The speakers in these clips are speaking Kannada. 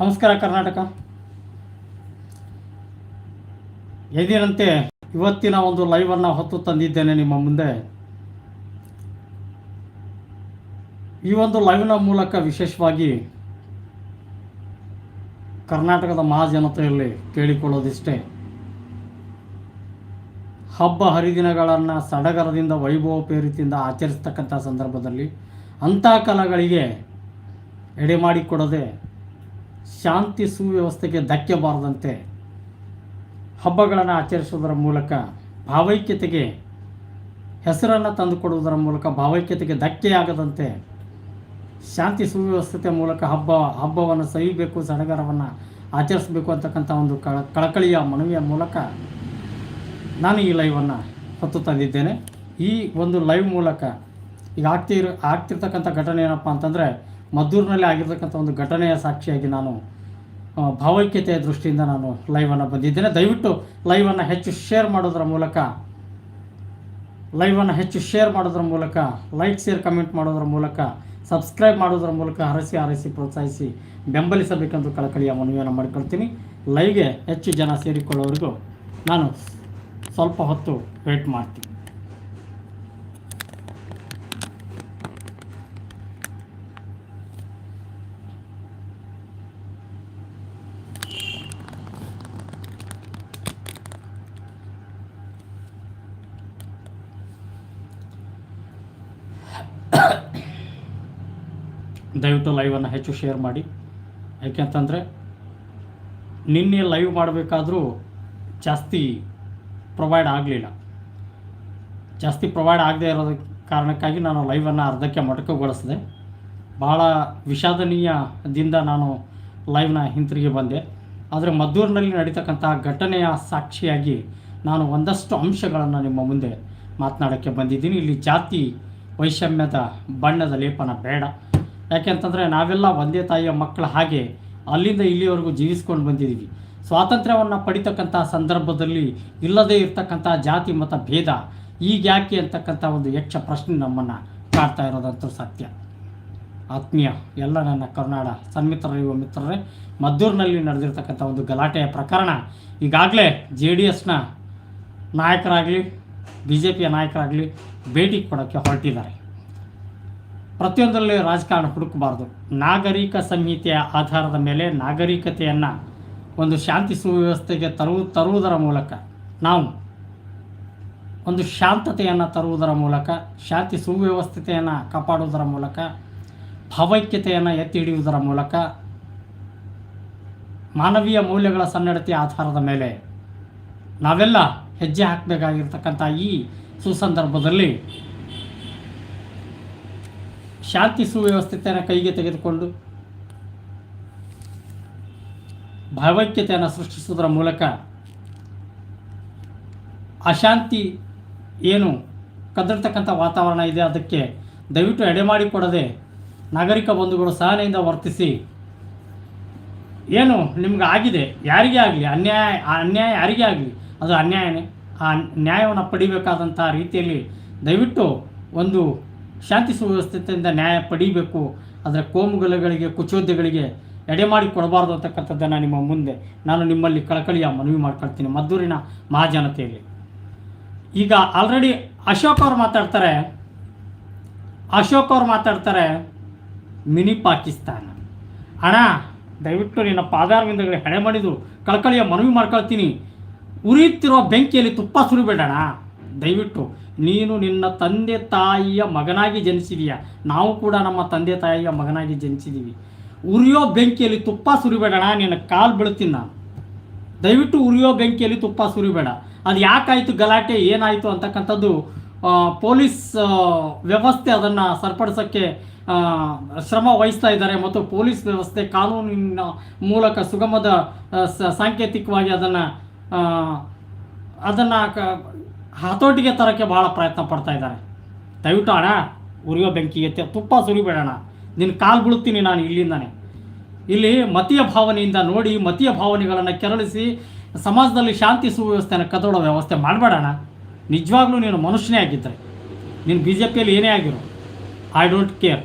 ನಮಸ್ಕಾರ ಕರ್ನಾಟಕ. ಎದಿನಂತೆ ಇವತ್ತಿನ ಒಂದು ಲೈವನ್ನು ಹೊತ್ತು ತಂದಿದ್ದೇನೆ ನಿಮ್ಮ ಮುಂದೆ. ಈ ಒಂದು ಲೈವ್ನ ಮೂಲಕ ವಿಶೇಷವಾಗಿ ಕರ್ನಾಟಕದ ಮಹಾಜನತೆಯಲ್ಲಿ ಕೇಳಿಕೊಳ್ಳೋದಿಷ್ಟೇ. ಹಬ್ಬ ಹರಿದಿನಗಳನ್ನು ಸಡಗರದಿಂದ ವೈಭವೋಪೇರಿತಿಯಿಂದ ಆಚರಿಸ್ತಕ್ಕಂಥ ಸಂದರ್ಭದಲ್ಲಿ ಅಂಥ ಕಲಗಳಿಗೆ ಎಡೆ ಮಾಡಿಕೊಡದೆ ಶಾಂತಿ ಸುವ್ಯವಸ್ಥೆಗೆ ಧಕ್ಕೆ ಬಾರದಂತೆ ಹಬ್ಬಗಳನ್ನು ಆಚರಿಸುವುದರ ಮೂಲಕ ಭಾವೈಕ್ಯತೆಗೆ ಹೆಸರನ್ನು ತಂದುಕೊಡುವುದರ ಮೂಲಕ ಭಾವೈಕ್ಯತೆಗೆ ಧಕ್ಕೆಯಾಗದಂತೆ ಶಾಂತಿ ಸುವ್ಯವಸ್ಥತೆ ಮೂಲಕ ಹಬ್ಬ, ಹಬ್ಬವನ್ನು ಸವಿಬೇಕು, ಸಡಗರವನ್ನು ಆಚರಿಸಬೇಕು ಅಂತಕ್ಕಂಥ ಒಂದು ಕಳ, ಕಳಕಳಿಯ ಮನವಿಯ ಮೂಲಕ ನಾನು ಈ ಲೈವನ್ನು ಹೊತ್ತು ತಂದಿದ್ದೇನೆ. ಈ ಒಂದು ಲೈವ್ ಮೂಲಕ ಈಗ ಆಗ್ತಿರ, ಆಗ್ತಿರ್ತಕ್ಕಂಥ ಘಟನೆ ಏನಪ್ಪ ಅಂತಂದರೆ ಮದ್ದೂರಿನಲ್ಲಿ ಆಗಿರ್ತಕ್ಕಂಥ ಒಂದು ಘಟನೆಯ ಸಾಕ್ಷಿಯಾಗಿ ನಾನು ಭಾವೈಕ್ಯತೆಯ ದೃಷ್ಟಿಯಿಂದ ನಾನು ಲೈವನ್ನು ಬಂದಿದ್ದೇನೆ. ದಯವಿಟ್ಟು ಲೈವನ್ನು ಹೆಚ್ಚು ಶೇರ್ ಮಾಡೋದರ ಮೂಲಕ ಲೈವನ್ನು ಹೆಚ್ಚು ಶೇರ್ ಮಾಡೋದ್ರ ಮೂಲಕ ಲೈಕ್ ಶೇರ್ ಕಮೆಂಟ್ ಮಾಡೋದ್ರ ಮೂಲಕ ಸಬ್ಸ್ಕ್ರೈಬ್ ಮಾಡೋದ್ರ ಮೂಲಕ ಹರಸಿ ಹರಸಿ ಪ್ರೋತ್ಸಾಹಿಸಿ ಬೆಂಬಲಿಸಬೇಕೆಂದು ಕಳಕಳಿಯ ಮನವಿಯನ್ನು ಮಾಡ್ಕೊಳ್ತೀನಿ. ಲೈವ್ಗೆ ಹೆಚ್ಚು ಜನ ಸೇರಿಕೊಳ್ಳೋವರೆಗೂ ನಾನು ಸ್ವಲ್ಪ ಹೊತ್ತು ವೇಟ್ ಮಾಡ್ತೀನಿ. ದಯವಿಟ್ಟು ಲೈವನ್ನು ಹೆಚ್ಚು ಶೇರ್ ಮಾಡಿ. ಯಾಕೆಂತಂದರೆ, ನಿನ್ನೆ ಲೈವ್ ಮಾಡಬೇಕಾದರೂ ಜಾಸ್ತಿ ಪ್ರೊವೈಡ್ ಆಗಲಿಲ್ಲ. ಜಾಸ್ತಿ ಪ್ರೊವೈಡ್ ಆಗದೇ ಇರೋದ ಕಾರಣಕ್ಕಾಗಿ ನಾನು ಲೈವನ್ನು ಅರ್ಧಕ್ಕೆ ಮೊಟಕುಗೊಳಿಸಿದೆ. ಭಾಳ ವಿಷಾದನೀಯದಿಂದ ನಾನು ಲೈವ್ನ ಹಿಂತಿರುಗಿ ಬಂದೆ. ಆದರೆ ಮದ್ದೂರಿನಲ್ಲಿ ನಡೀತಕ್ಕಂಥ ಘಟನೆಯ ಸಾಕ್ಷಿಯಾಗಿ ನಾನು ಒಂದಷ್ಟು ಅಂಶಗಳನ್ನು ನಿಮ್ಮ ಮುಂದೆ ಮಾತನಾಡೋಕ್ಕೆ ಬಂದಿದ್ದೀನಿ. ಇಲ್ಲಿ ಜಾತಿ ವೈಷಮ್ಯದ ಬಣ್ಣದ ಲೇಪನ ಬೇಡ. ಯಾಕೆಂತಂದರೆ ನಾವೆಲ್ಲ ಒಂದೇ ತಾಯಿಯ ಮಕ್ಕಳ ಹಾಗೆ ಅಲ್ಲಿಂದ ಇಲ್ಲಿವರೆಗೂ ಜೀವಿಸ್ಕೊಂಡು ಬಂದಿದ್ದೀವಿ. ಸ್ವಾತಂತ್ರ್ಯವನ್ನು ಪಡಿತಕ್ಕಂಥ ಸಂದರ್ಭದಲ್ಲಿ ಇಲ್ಲದೇ ಇರ್ತಕ್ಕಂಥ ಜಾತಿ, ಮತ, ಭೇದ ಈಗ ಯಾಕೆ ಅಂತಕ್ಕಂಥ ಒಂದು ಯಕ್ಷ ಪ್ರಶ್ನೆ ನಮ್ಮನ್ನು ಕಾಡ್ತಾ ಇರೋದಂತೂ ಸತ್ಯ. ಆತ್ಮೀಯ ಎಲ್ಲ ನನ್ನ ಕರ್ನಾಡ ಸನ್ಮಿತ್ರ ಯುವ ಮಿತ್ರರೇ, ಮದ್ದೂರಿನಲ್ಲಿ ನಡೆದಿರ್ತಕ್ಕಂಥ ಒಂದು ಗಲಾಟೆಯ ಪ್ರಕರಣ ಈಗಾಗಲೇ ಜೆ ಡಿ ಎಸ್ನ ನಾಯಕರಾಗಲಿ, ಬಿ ಜೆ ಪಿಯ ನಾಯಕರಾಗಲಿ ಭೇಟಿ ಕೊಡೋಕ್ಕೆ ಹೊರಟಿದ್ದಾರೆ. ಪ್ರತಿಯೊಂದರಲ್ಲಿ ರಾಜಕಾರಣ ಹುಡುಕಬಾರ್ದು. ನಾಗರಿಕ ಸಂಹಿತೆಯ ಆಧಾರದ ಮೇಲೆ ನಾಗರಿಕತೆಯನ್ನು ಒಂದು ಶಾಂತಿ ಸುವ್ಯವಸ್ಥೆಗೆ ತರು, ತರುವುದರ ಮೂಲಕ ನಾವು ಒಂದು ಶಾಂತತೆಯನ್ನು ತರುವುದರ ಮೂಲಕ, ಶಾಂತಿ ಸುವ್ಯವಸ್ಥತೆಯನ್ನು ಕಾಪಾಡುವುದರ ಮೂಲಕ, ಭಾವೈಕ್ಯತೆಯನ್ನು ಎತ್ತಿ ಹಿಡಿಯುವುದರ ಮೂಲಕ, ಮಾನವೀಯ ಮೌಲ್ಯಗಳ ಸನ್ನಡತೆಯ ಆಧಾರದ ಮೇಲೆ ನಾವೆಲ್ಲ ಹೆಜ್ಜೆ ಹಾಕಬೇಕಾಗಿರ್ತಕ್ಕಂಥ ಈ ಸುಸಂದರ್ಭದಲ್ಲಿ ಶಾಂತಿ ಸುವ್ಯವಸ್ಥಿತೆಯನ್ನು ಕೈಗೆ ತೆಗೆದುಕೊಂಡು ಭಾವೈಕ್ಯತೆಯನ್ನು ಸೃಷ್ಟಿಸುವುದರ ಮೂಲಕ ಅಶಾಂತಿ ಏನು ಕದರ್ತಕ್ಕಂಥ ವಾತಾವರಣ ಇದೆ, ಅದಕ್ಕೆ ದಯವಿಟ್ಟು ಎಡೆಮಾಡಿಕೊಡದೆ ನಾಗರಿಕ ಬಂಧುಗಳು ಸಹನೆಯಿಂದ ವರ್ತಿಸಿ. ಏನು ನಿಮ್ಗೆ ಆಗಿದೆ? ಯಾರಿಗೇ ಆಗಲಿ? ಅನ್ಯಾಯ ಅನ್ಯಾಯ ಯಾರಿಗೇ ಆಗಲಿ? ಅದು ಅನ್ಯಾಯನೇ. ಆ ನ್ಯಾಯವನ್ನು ಪಡಿಬೇಕಾದಂಥ ರೀತಿಯಲ್ಲಿ ದಯವಿಟ್ಟು ಒಂದು ಶಾಂತಿ ಸುವ್ಯವಸ್ಥೆಯಿಂದ ನ್ಯಾಯ ಪಡಿಬೇಕು. ಅದರ ಕೋಮುಗಲಗಳಿಗೆ, ಕುಚೋದ್ಯಗಳಿಗೆ ಎಡೆ ಮಾಡಿ ಕೊಡಬಾರ್ದು ಅಂತಕ್ಕಂಥದ್ದನ್ನು ನಿಮ್ಮ ಮುಂದೆ ನಾನು ನಿಮ್ಮಲ್ಲಿ ಕಳಕಳಿಯ ಮನವಿ ಮಾಡ್ಕೊಳ್ತೀನಿ. ಮದ್ದೂರಿನ ಮಹಾಜನತೆಯಲ್ಲಿ. ಈಗ ಆಲ್ರೆಡಿ ಅಶೋಕ್ ಅವ್ರು ಮಾತಾಡ್ತಾರೆ. ಅಶೋಕ್ ಅವ್ರು ಮಾತಾಡ್ತಾರೆ ಮಿನಿ ಪಾಕಿಸ್ತಾನ. ಅಣ್ಣ, ದಯವಿಟ್ಟು ನಿನ್ನ ಪಾದಾರವಿಂದಗಳಿಗೆ ಹೆಡೆ ಮಾಡಿದ್ದು ಕಳಕಳಿಯ ಮನವಿ ಮಾಡ್ಕೊಳ್ತೀನಿ. ಉರಿಯುತ್ತಿರುವ ಬೆಂಕಿಯಲ್ಲಿ ತುಪ್ಪ ಸುರಿಬೇಡಣ ದಯವಿಟ್ಟು, ನೀನು ನಿನ್ನ ತಂದೆ ತಾಯಿಯ ಮಗನಾಗಿ ಜನಿಸಿದೀಯ. ನಾವು ಕೂಡ ನಮ್ಮ ತಂದೆ ತಾಯಿಯ ಮಗನಾಗಿ ಜನಿಸಿದ್ದೀವಿ ಉರಿಯೋ ಬೆಂಕಿಯಲ್ಲಿ ತುಪ್ಪ ಸುರಿಬೇಡಣ ನಿನ್ನ ಕಾಲು ಬೀಳ್ತೀನಿ ನಾನು. ದಯವಿಟ್ಟು ಉರಿಯೋ ಬೆಂಕಿಯಲ್ಲಿ ತುಪ್ಪ ಸುರಿಬೇಡ. ಅದು ಯಾಕಾಯಿತು ಗಲಾಟೆ, ಏನಾಯಿತು ಅಂತಕ್ಕಂಥದ್ದು ಪೊಲೀಸ್ ವ್ಯವಸ್ಥೆ ಅದನ್ನು ಸರಿಪಡಿಸೋಕ್ಕೆ ಶ್ರಮ ವಹಿಸ್ತಾ ಇದ್ದಾರೆ ಮತ್ತು ಪೊಲೀಸ್ ವ್ಯವಸ್ಥೆ ಕಾನೂನಿನ ಮೂಲಕ ಸುಗಮದ ಸಾಂಕೇತಿಕವಾಗಿ ಅದನ್ನು ಅದನ್ನು ಹತೋಟಿಗೆ ತರೋಕ್ಕೆ ಭಾಳ ಪ್ರಯತ್ನ ಪಡ್ತಾ ಇದ್ದಾರೆ. ದಯವಿಟ್ಟು ಅಣ್ಣ, ಉರಿಯೋ ಬೆಂಕಿ ಎತ್ತೆ ತುಪ್ಪ ಸುರಿಬೇಡಣ ನಿನ್ನ ಕಾಲು ಬೀಳುತ್ತೀನಿ ನಾನು ಇಲ್ಲಿಂದಾನೆ. ಇಲ್ಲಿ ಮತೀಯ ಭಾವನೆಯಿಂದ ನೋಡಿ, ಮತೀಯ ಭಾವನೆಗಳನ್ನು ಕೆರಳಿಸಿ, ಸಮಾಜದಲ್ಲಿ ಶಾಂತಿ ಸುವ್ಯವಸ್ಥೆಯನ್ನು ಕದೋಡೋ ವ್ಯವಸ್ಥೆ ಮಾಡಬೇಡಣ ನಿಜವಾಗ್ಲೂ ನೀನು ಮನುಷ್ಯನೇ ಆಗಿದ್ದರೆ ನೀನು ಬಿ ಜೆ ಪಿಯಲ್ಲಿ ಏನೇ ಆಗಿರೋ, ಐ ಡೋಂಟ್ ಕೇರ್.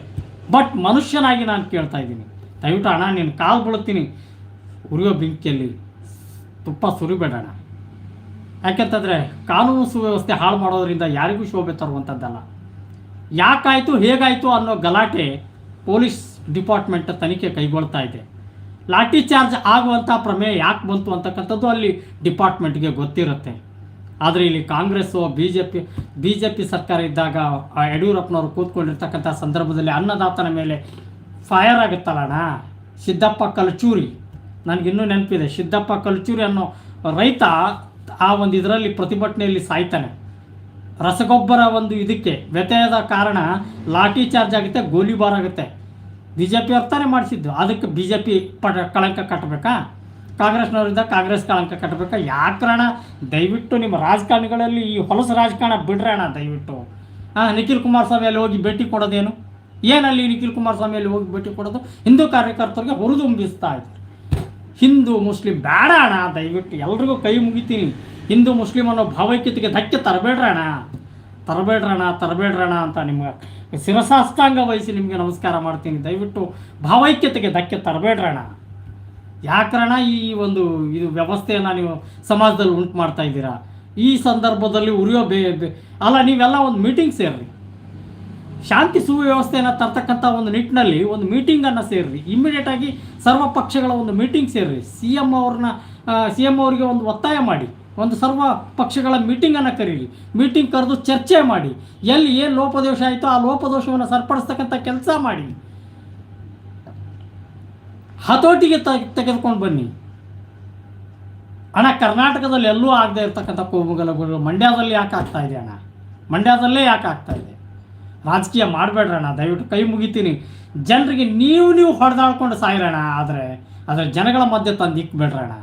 ಬಟ್ ಮನುಷ್ಯನಾಗಿ ನಾನು ಕೇಳ್ತಾ ಇದ್ದೀನಿ. ದಯವಿಟ್ಟು ಅಣ್ಣ, ನೀನು ಕಾಲು ಬೀಳುತ್ತೀನಿ. ಉರಿಯೋ ಬೆಂಕಿಯಲ್ಲಿ ತುಪ್ಪ ಸುರಿಬೇಡ ಅಣ್ಣ ಯಾಕೆಂತಂದರೆ ಕಾನೂನು ಸುವ್ಯವಸ್ಥೆ ಹಾಳು ಮಾಡೋದ್ರಿಂದ ಯಾರಿಗೂ ಶೋಭೆ ತರುವಂಥದ್ದಲ್ಲ. ಯಾಕಾಯಿತು, ಹೇಗಾಯಿತು ಅನ್ನೋ ಗಲಾಟೆ ಪೊಲೀಸ್ ಡಿಪಾರ್ಟ್ಮೆಂಟ್ ತನಿಖೆ ಕೈಗೊಳ್ತಾ ಇದೆ. ಲಾಠಿ ಚಾರ್ಜ್ ಆಗುವಂಥ ಪ್ರಮೇಯ ಯಾಕೆ ಬಂತು ಅಂತಕ್ಕಂಥದ್ದು ಅಲ್ಲಿ ಡಿಪಾರ್ಟ್ಮೆಂಟ್ಗೆ ಗೊತ್ತಿರುತ್ತೆ. ಆದರೆ ಇಲ್ಲಿ Congress B J P B J P ಸರ್ಕಾರ ಇದ್ದಾಗ ಆ ಯಡಿಯೂರಪ್ಪನವರು ಕೂತ್ಕೊಂಡಿರ್ತಕ್ಕಂಥ ಸಂದರ್ಭದಲ್ಲಿ ಅನ್ನದಾತನ ಮೇಲೆ ಫೈರ್ ಆಗುತ್ತಲ್ಲಣ್ಣ ಸಿದ್ದಪ್ಪ ಕಲ್ಚೂರಿ. ನನಗಿನ್ನೂ ನೆನಪಿದೆ. ಸಿದ್ದಪ್ಪ ಕಲ್ಚೂರಿ ಅನ್ನೋ ರೈತ ಆ ಒಂದು ಇದರಲ್ಲಿ ಪ್ರತಿಭಟನೆಯಲ್ಲಿ ಸಾಯ್ತಾನೆ. ರಸಗೊಬ್ಬರ ಒಂದು ಇದಕ್ಕೆ ವ್ಯತ್ಯಯದ ಕಾರಣ ಲಾಠಿ ಚಾರ್ಜ್ ಆಗುತ್ತೆ ಗೋಲಿಬಾರ್ ಆಗುತ್ತೆ. ಬಿ ಜೆ ಪಿ ತಾನೇ ಮಾಡಿಸಿದ್ದು. ಅದಕ್ಕೆ ಬಿ ಜೆ ಪಿ ಪಡ ಕಳಂಕ ಕಟ್ಟಬೇಕಾ? ಕಾಂಗ್ರೆಸ್ನವರಿಂದ ಕಾಂಗ್ರೆಸ್ ಕಳಂಕ ಕಟ್ಟಬೇಕಾ? ಯಾಕ್ರಣ ದಯವಿಟ್ಟು ನಿಮ್ಮ ರಾಜಕಾರಣಿಗಳಲ್ಲಿ ಈ ಹೊಲಸು ರಾಜಕಾರಣ ಬಿಡ್ರಣ ದಯವಿಟ್ಟು. ಹಾಂ ನಿಖಿಲ್ ಕುಮಾರಸ್ವಾಮಿ ಅಲ್ಲಿ ಹೋಗಿ ಭೇಟಿ ಕೊಡೋದೇನು? ಏನಲ್ಲಿ ನಿಖಿಲ್ ಕುಮಾರಸ್ವಾಮಿ ಅಲ್ಲಿ ಹೋಗಿ ಭೇಟಿ ಕೊಡೋದು? ಹಿಂದೂ ಕಾರ್ಯಕರ್ತರಿಗೆ ಹುರಿದುಂಬಿಸ್ತಾ ಇದ್ದಾರೆ ಹಿಂದೂ ಮುಸ್ಲಿಂ ಬೇಡ ಅಣ್ಣ, ದಯವಿಟ್ಟು ಎಲ್ರಿಗೂ ಕೈ ಮುಗಿತೀನಿ. ಹಿಂದೂ ಮುಸ್ಲಿಂ ಅನ್ನೋ ಭಾವೈಕ್ಯತೆಗೆ ಧಕ್ಕೆ ತರಬೇಡ್ರಣ ತರಬೇಡ್ರಣ ತರಬೇಡ್ರಣ ಅಂತ ನಿಮ್ಗೆ ಶಿರಸಾಷ್ಟಾಂಗ ವಹಿಸಿ ನಿಮಗೆ ನಮಸ್ಕಾರ ಮಾಡ್ತೀನಿ. ದಯವಿಟ್ಟು ಭಾವೈಕ್ಯತೆಗೆ ಧಕ್ಕೆ ತರಬೇಡ್ರಣ ಯಾಕರಣ ಈ ಒಂದು ಇದು ವ್ಯವಸ್ಥೆಯನ್ನು ನೀವು ಸಮಾಜದಲ್ಲಿ ಉಂಟು ಮಾಡ್ತಾ ಇದ್ದೀರಾ? ಈ ಸಂದರ್ಭದಲ್ಲಿ ಉರಿಯೋ ಬೇ ಅಲ್ಲ, ನೀವೆಲ್ಲ ಒಂದು ಮೀಟಿಂಗ್ ಸೇರ್ರಿ. ಶಾಂತಿ ಸುವ್ಯವಸ್ಥೆಯನ್ನು ತರ್ತಕ್ಕಂಥ ಒಂದು ನಿಟ್ಟಿನಲ್ಲಿ ಒಂದು ಮೀಟಿಂಗನ್ನು ಸೇರ್ರಿ. ಇಮ್ಮಿಡಿಯೇಟ್ ಆಗಿ ಸರ್ವ ಪಕ್ಷಗಳ ಒಂದು ಮೀಟಿಂಗ್ ಸೇರ್ರಿ. ಸಿ ಎಂ ಅವ್ರನ್ನ ಸಿ ಎಂ ಅವರಿಗೆ ಒಂದು ಒತ್ತಾಯ ಮಾಡಿ. ಒಂದು ಸರ್ವ ಪಕ್ಷಗಳ ಮೀಟಿಂಗನ್ನು ಕರೀರಿ. ಮೀಟಿಂಗ್ ಕರೆದು ಚರ್ಚೆ ಮಾಡಿ. ಎಲ್ಲಿ ಏನು ಲೋಪದೋಷ ಆಯಿತು ಆ ಲೋಪದೋಷವನ್ನು ಸರಿಪಡಿಸ್ತಕ್ಕಂಥ ಕೆಲಸ ಮಾಡಿ. ಹತೋಟಿಗೆ ತೆಗೆದುಕೊಂಡು ಬನ್ನಿ. ಅಣ್ಣ, ಕರ್ನಾಟಕದಲ್ಲಿ ಎಲ್ಲೂ ಆಗದೆ ಇರ್ತಕ್ಕಂಥ ಕೋಮುಗಲಭೆಗಳು ಮಂಡ್ಯದಲ್ಲಿ ಯಾಕೆ ಆಗ್ತಾ ಇದೆ ಅಣ್ಣ? ಮಂಡ್ಯದಲ್ಲೇ ಯಾಕೆ ಆಗ್ತಾ ಇದೆ? ರಾಜಕೀಯ ಮಾಡಬೇಡ್ರಣ್ಣ ದಯವಿಟ್ಟು ಕೈ ಮುಗಿತೀನಿ. ಜನರಿಗೆ ನೀವು ನೀವು ಹೊಡೆದಾಡ್ಕೊಂಡು ಸಾಯಿರೋಣ ಆದರೆ ಅದರ ಜನಗಳ ಮಧ್ಯೆ ತಂದು ಇಕ್ಬೇಡ್ರಣ್ಣ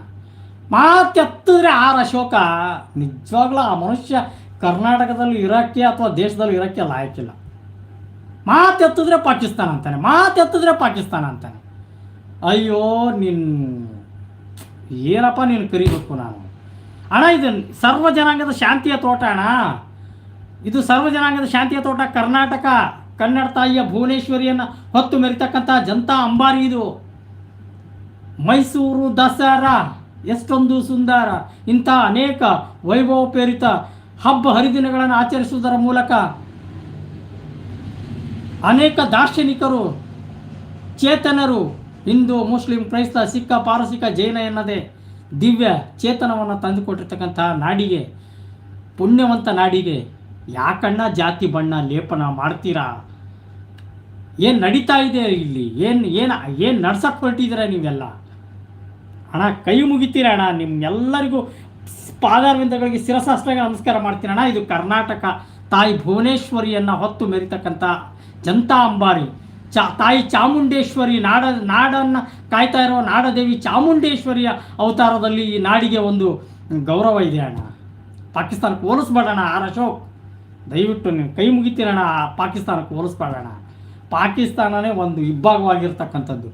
ಮಾತೆತ್ತಿದ್ರೆ ಆರ್ ಅಶೋಕ ನಿಜವಾಗ್ಲೂ ಆ ಮನುಷ್ಯ ಕರ್ನಾಟಕದಲ್ಲಿ ಇರೋಕ್ಕೆ ಅಥವಾ ದೇಶದಲ್ಲಿ ಇರೋಕ್ಕೆ ಲಾಯಕ್ಕಿಲ್ಲ. ಮಾತೆತ್ತಿದ್ರೆ ಪಾಕಿಸ್ತಾನ ಅಂತಾನೆ ಮಾತೆತ್ತಿದ್ರೆ ಪಾಕಿಸ್ತಾನ ಅಂತಾನೆ. ಅಯ್ಯೋ, ನಿನ್ ಏನಪ್ಪ ನೀನು ಕರಿಬೇಕು ನಾನು? ಅಣ್ಣ ಇದು ಸರ್ವ ಜನಾಂಗದ ಶಾಂತಿಯ ತೋಟ ಅಣ್ಣ. ಇದು ಸರ್ವ ಜನಾಂಗದ ಶಾಂತಿಯ ತೋಟ, ಕರ್ನಾಟಕ, ಕನ್ನಡ ತಾಯಿಯ ಭುವನೇಶ್ವರಿಯನ್ನು ಹೊತ್ತು ಮೆರಿತಕ್ಕಂಥ ಜನತಾ ಅಂಬಾರಿ ಇದು. ಮೈಸೂರು ದಸರಾ, ಎಷ್ಟೊಂದು ಸುಂದರ, ಇಂಥ ಅನೇಕ ವೈಭವೋಪೇರಿತ ಹಬ್ಬ ಹರಿದಿನಗಳನ್ನು ಆಚರಿಸುವುದರ ಮೂಲಕ ಅನೇಕ ದಾರ್ಶನಿಕರು, ಚೇತನರು, ಹಿಂದೂ, ಮುಸ್ಲಿಂ, ಕ್ರೈಸ್ತ, ಸಿಕ್ಕ, ಪಾರಸಿಕ, ಜೈನ ಎನ್ನದೆ ದಿವ್ಯ ಚೇತನವನ್ನು ತಂದುಕೊಟ್ಟಿರ್ತಕ್ಕಂಥ ನಾಡಿಗೆ, ಪುಣ್ಯವಂತ ನಾಡಿಗೆ ಯಾಕಣ್ಣ ಜಾತಿ ಬಣ್ಣ ಲೇಪನ ಮಾಡ್ತೀರಾ? ಏನು ನಡೀತಾ ಇದೆ ಇಲ್ಲಿ? ಏನು ಏನು ಏನು ನಡ್ಸಕ್ಕೆ ಹೊರಟಿದ್ದೀರಾ ನೀವೆಲ್ಲ? ಅಣ್ಣ, ಕೈ ಮುಗಿತೀರ ಅಣ್ಣ? ನಿಮ್ಮೆಲ್ಲರಿಗೂ ಪಾದಾರ್ವಿಂದಗಳಿಗೆ ಶಿರಸಾಸ್ತ್ರಗಳ ನಮಸ್ಕಾರ ಮಾಡ್ತೀನಿ ಅಣ್ಣ. ಇದು ಕರ್ನಾಟಕ ತಾಯಿ ಭುವನೇಶ್ವರಿಯನ್ನು ಹೊತ್ತು ಮೆರಿತಕ್ಕಂಥ ಜನತಾ ಅಂಬಾರಿ. ಚಾ, ತಾಯಿ ಚಾಮುಂಡೇಶ್ವರಿ ನಾಡ, ನಾಡನ್ನು ಕಾಯ್ತಾ ಇರೋ ನಾಡದೇವಿ ಚಾಮುಂಡೇಶ್ವರಿಯ ಅವತಾರದಲ್ಲಿ ಈ ನಾಡಿಗೆ ಒಂದು ಗೌರವ ಇದೆ ಅಣ್ಣ. ಪಾಕಿಸ್ತಾನಕ್ಕೆ ಹೋಲಿಸ್ಬೇಡಣ್ಣ ಆರ್ ಅಶೋಕ್. ದಯವಿಟ್ಟು ನೀವು ಕೈ ಆ ಪಾಕಿಸ್ತಾನಕ್ಕೆ ಹೋಲಿಸ್ಬೇಡಣ್ಣ ಪಾಕಿಸ್ತಾನನೇ ಒಂದು ಇಬ್ಬಾಗವಾಗಿರ್ತಕ್ಕಂಥದ್ದು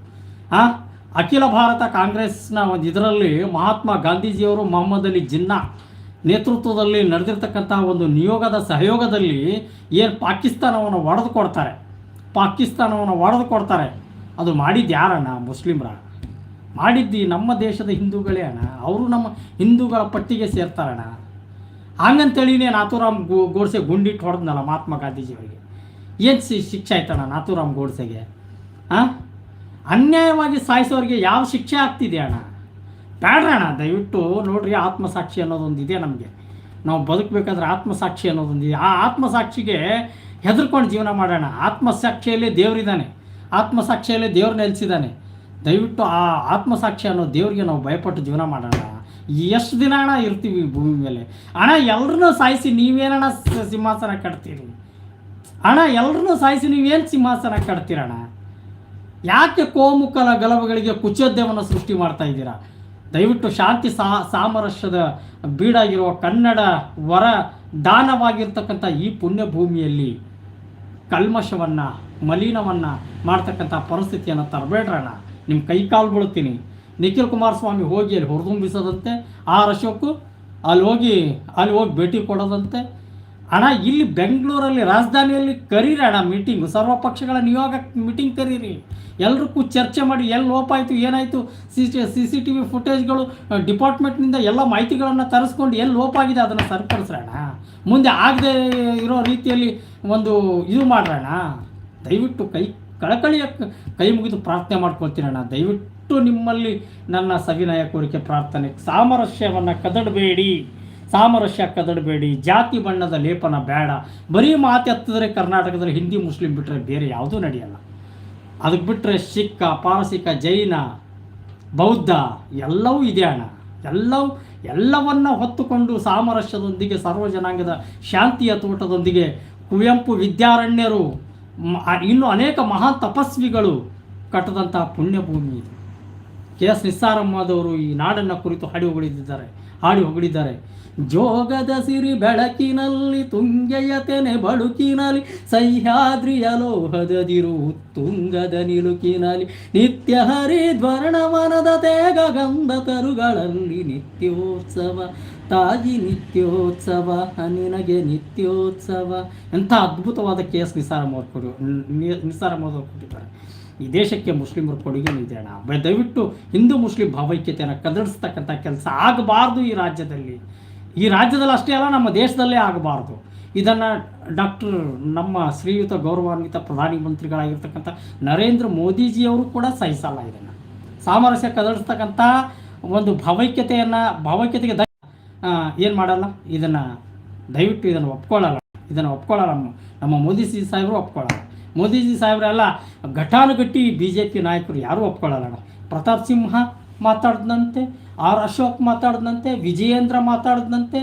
ಹಾಂ ಅಖಿಲ ಭಾರತ ಕಾಂಗ್ರೆಸ್ನ ಒಂದು ಇದರಲ್ಲಿ ಮಹಾತ್ಮ ಗಾಂಧೀಜಿಯವರು ಮೊಹಮ್ಮದ್ ಅಲಿ ಜಿನ್ನಾ ನೇತೃತ್ವದಲ್ಲಿ ನಡೆದಿರ್ತಕ್ಕಂಥ ಒಂದು ನಿಯೋಗದ ಸಹಯೋಗದಲ್ಲಿ ಏನು ಪಾಕಿಸ್ತಾನವನ್ನು ಒಡೆದು ಕೊಡ್ತಾರೆ. ಪಾಕಿಸ್ತಾನವನ್ನು ಒಡೆದು ಕೊಡ್ತಾರೆ. ಅದು ಮಾಡಿದ್ದು ಯಾರಣ್ಣ? ಮುಸ್ಲಿಮ್ರ. ಮಾಡಿದ್ದು ನಮ್ಮ ದೇಶದ ಹಿಂದೂಗಳೇ ಅಣ್ಣ. ಅವರು ನಮ್ಮ ಹಿಂದೂಗಳ ಪಟ್ಟಿಗೆ ಸೇರ್ತಾರಣ್ಣ. ಹಂಗಂತೇಳಿನೇ ನಾಥೂರಾಮ್ ಗೋ, ಗೋಡ್ಸೆ ಗುಂಡಿಟ್ಟು ಹೊಡೆದ್ನಲ್ಲ ಮಹಾತ್ಮ ಗಾಂಧೀಜಿಯವರಿಗೆ ಏನು ಶಿ ಶಿಕ್ಷೆ ಆಯ್ತಣ್ಣ ನಾಥೂರಾಮ್ ಗೋಡ್ಸೆಗೆ? ಹಾಂ ಅನ್ಯಾಯವಾಗಿ ಸಾಯಿಸೋರಿಗೆ ಯಾವ ಶಿಕ್ಷೆ ಆಗ್ತಿದೆ ಅಣ್ಣ? ಬೇಡ್ರಣ್ಣ ದಯವಿಟ್ಟು ನೋಡ್ರಿ ಆತ್ಮಸಾಕ್ಷಿ ಅನ್ನೋದೊಂದು ಇದೆ ನಮಗೆ. ನಾವು ಬದುಕಬೇಕಾದ್ರೆ ಆತ್ಮಸಾಕ್ಷಿ ಅನ್ನೋದೊಂದಿದೆ. ಆ ಆತ್ಮಸಾಕ್ಷಿಗೆ ಹೆದರ್ಕೊಂಡು ಜೀವನ ಮಾಡೋಣ. ಆತ್ಮಸಾಕ್ಷಿಯಲ್ಲೇ ದೇವರಿದ್ದಾನೆ. ಆತ್ಮಸಾಕ್ಷಿಯಲ್ಲೇ ದೇವ್ರು ನೆಲೆಸಿದ್ದಾನೆ. ದಯವಿಟ್ಟು ಆ ಆತ್ಮಸಾಕ್ಷಿ ಅನ್ನೋ ದೇವರಿಗೆ ನಾವು ಭಯಪಟ್ಟು ಜೀವನ ಮಾಡೋಣ. ಎಷ್ಟು ದಿನ ಅಣ್ಣ ಇರ್ತೀವಿ ಭೂಮಿ ಮೇಲೆ? ಅಣ್ಣ ಎಲ್ಲರನ್ನೂ ಸಾಯಿಸಿ ನೀವೇನಣ್ಣ ಸಿಂಹಾಸನ ಕಟ್ತೀರಿ? ಅಣ್ಣ ಎಲ್ಲರನ್ನೂ ಸಾಯಿಸಿ ನೀವೇನು ಸಿಂಹಾಸನ ಕಟ್ತೀರಣ್ಣ ಯಾಕೆ ಕೋಮುಕಲ ಗಲಭೆಗಳಿಗೆ ಕುಚೋದ್ಯಮವನ್ನು ಸೃಷ್ಟಿ ಮಾಡ್ತಾ ಇದ್ದೀರಾ? ದಯವಿಟ್ಟು ಶಾಂತಿ ಸಾ ಸಾಮರಸ್ಯದ ಬೀಡಾಗಿರುವ ಕನ್ನಡ ವರ ದಾನವಾಗಿರ್ತಕ್ಕಂಥ ಈ ಪುಣ್ಯ ಭೂಮಿಯಲ್ಲಿ ಕಲ್ಮಶವನ್ನು, ಮಲಿನವನ್ನು ಮಾಡ್ತಕ್ಕಂಥ ಪರಿಸ್ಥಿತಿಯನ್ನು ತರಬೇಡ್ರಣ್ಣ. ನಿಮ್ಮ ಕೈ ಕಾಲು ಬೀಳ್ತೀನಿ. ನಿಖಿಲ್ ಕುಮಾರಸ್ವಾಮಿ ಹೋಗಿ ಅಲ್ಲಿ ಹೊರದುಂಬಿಸೋದಂತೆ ಆರ್ ಅಶೋಕು ಅಲ್ಲಿ ಹೋಗಿ ಅಲ್ಲಿ ಹೋಗಿ ಭೇಟಿ ಕೊಡೋದಂತೆ. ಅಣ್ಣ, ಇಲ್ಲಿ ಬೆಂಗಳೂರಲ್ಲಿ, ರಾಜಧಾನಿಯಲ್ಲಿ ಕರೀರಿ ಅಣ್ಣ ಮೀಟಿಂಗ್ ಸರ್ವ ಪಕ್ಷಗಳ ನಿಯೋಗ ಮೀಟಿಂಗ್ ಕರೀರಿ. ಎಲ್ರಿಗೂ ಚರ್ಚೆ ಮಾಡಿ ಎಲ್ಲಿ ಲೋಪ ಆಯಿತು ಏನಾಯಿತು C C C T V ಫುಟೇಜ್ಗಳು ಡಿಪಾರ್ಟ್ಮೆಂಟ್ನಿಂದ ಎಲ್ಲ ಮಾಹಿತಿಗಳನ್ನು ತರಿಸ್ಕೊಂಡು ಎಲ್ಲಿ ಲೋಪ ಆಗಿದೆ ಅದನ್ನು ಸರಿಪಡಿಸ್ರಣ ಮುಂದೆ ಆಗದೆ ಇರೋ ರೀತಿಯಲ್ಲಿ ಒಂದು ಇದು ಮಾಡ್ರಣ ದಯವಿಟ್ಟು ಕೈ, ಕಳಕಳಿಯ ಕ- ಮುಗಿದು ಪ್ರಾರ್ಥನೆ ಮಾಡ್ಕೊಳ್ತೀನಣ್ಣ ದಯವಿಟ್ಟು ನಿಮ್ಮಲ್ಲಿ ನನ್ನ ಸವಿನಯ ಕೋರಿಕೆ ಪ್ರಾರ್ಥನೆ. ಸಾಮರಸ್ಯವನ್ನು ಕದಡಬೇಡಿ. ಸಾಮರಸ್ಯ ಕದಡಬೇಡಿ. ಜಾತಿ ಬಣ್ಣದ ಲೇಪನ ಬೇಡ. ಬರೀ ಮಾತೆತ್ತಿದ್ರೆ ಕರ್ನಾಟಕದಲ್ಲಿ ಹಿಂದಿ, ಮುಸ್ಲಿಂ ಬಿಟ್ಟರೆ ಬೇರೆ ಯಾವುದೂ ನಡೆಯಲ್ಲ. ಅದಕ್ಕೆ ಬಿಟ್ಟರೆ ಸಿಕ್ಕ, ಪಾರಸಿಕ, ಜೈನ, ಬೌದ್ಧ ಎಲ್ಲವೂ ಇದೆ ಅಣ್ಣ. ಎಲ್ಲವೂ, ಎಲ್ಲವನ್ನ ಹೊತ್ತುಕೊಂಡು ಸಾಮರಸ್ಯದೊಂದಿಗೆ ಸರ್ವ ಜನಾಂಗದ ಶಾಂತಿಯ ತೋಟದೊಂದಿಗೆ ಕುವೆಂಪು ವಿದ್ಯಾರಣ್ಯರು ಇನ್ನು ಅನೇಕ ಮಹಾ ತಪಸ್ವಿಗಳು ಕಟ್ಟದಂತಹ ಪುಣ್ಯಭೂಮಿ ಇದು. ಕೆ ಎಸ್ ನಿಸ್ಸಾರಮ್ಮದವರು ಈ ನಾಡನ್ನು ಕುರಿತು ಹಾಡಿ ಹೊಗಳಿದ್ದಾರೆ ಹಾಡಿ ಹೊಗಳಿದ್ದಾರೆ. ಜೋಗದ ಸಿರಿ ಬೆಳಕಿನಲ್ಲಿ, ತುಂಗೆಯ ತೆನೆ ಬಳುಕಿನಲ್ಲಿ, ಸಹ್ಯಾದ್ರಿಯ ಲೋಹದದಿರು ತುಂಗದ ನಿಲುಕಿನಲ್ಲಿ, ನಿತ್ಯ ಹರಿದ್ವರ್ಣವನದ ತೇಗ ಗಂಧ ತರುಗಳಲ್ಲಿ ನಿತ್ಯೋತ್ಸವ ತಾಯಿ ನಿತ್ಯೋತ್ಸವ ನಿನಗೆ ನಿತ್ಯೋತ್ಸವ. ಎಂಥ ಅದ್ಭುತವಾದ ಕೆ ಎಸ್ ನಿಸಾರಮ್ಮ ಅವ್ರು ಕೊಡು ಈ ದೇಶಕ್ಕೆ ಮುಸ್ಲಿಮರ ಕೊಡುಗೆನೂ ಬ- ದಯವಿಟ್ಟು ಹಿಂದೂ ಮುಸ್ಲಿಂ ಭಾವೈಕ್ಯತೆಯನ್ನು ಕದಡಿಸ್ತಕ್ಕಂಥ ಕೆಲಸ ಆಗಬಾರ್ದು ಈ ರಾಜ್ಯದಲ್ಲಿ. ಈ ರಾಜ್ಯದಲ್ಲಿ ಅಷ್ಟೇ ಅಲ್ಲ, ನಮ್ಮ ದೇಶದಲ್ಲೇ ಆಗಬಾರ್ದು. ಇದನ್ನು ಡಾಕ್ಟರ್ ನಮ್ಮ ಶ್ರೀಯುತ ಗೌರವಾನ್ವಿತ ಪ್ರಧಾನಮಂತ್ರಿಗಳಾಗಿರ್ತಕ್ಕಂಥ ನರೇಂದ್ರ ಮೋದಿಜಿಯವರು ಕೂಡ ಸಹಿಸಲ್ಲ ಇದನ್ನು. ಸಾಮರಸ್ಯ ಕದಡಿಸ್ತಕ್ಕಂಥ ಒಂದು ಭಾವೈಕ್ಯತೆಯನ್ನು, ಭಾವೈಕ್ಯತೆಗೆ ದ ಏನು ಮಾಡಲ್ಲ? ಇದನ್ನು ದಯವಿಟ್ಟು ಇದನ್ನು ಒಪ್ಕೊಳ್ಳಲ್ಲ. ಇದನ್ನು ಒಪ್ಕೊಳ್ಳಲ್ಲ ನಮ್ಮ ಮೋದಿ ಸಾಹೇಬರು ಒಪ್ಕೊಳ್ಳಲ್ಲ. ಮೋದಿಜಿ ಸಾಹೇಬರೆಲ್ಲ, ಘಟಾನುಘಟಿ ಬಿ ಜೆ ಪಿ ನಾಯಕರು ಯಾರೂ ಒಪ್ಕೊಳ್ಳಲ್ಲ ಪ್ರತಾಪ್ ಸಿಂಹ ಮಾತಾಡಿದಂತೆ ಆರ್ ಅಶೋಕ್ ಮಾತಾಡಿದಂತೆ ವಿಜಯೇಂದ್ರ ಮಾತಾಡಿದಂತೆ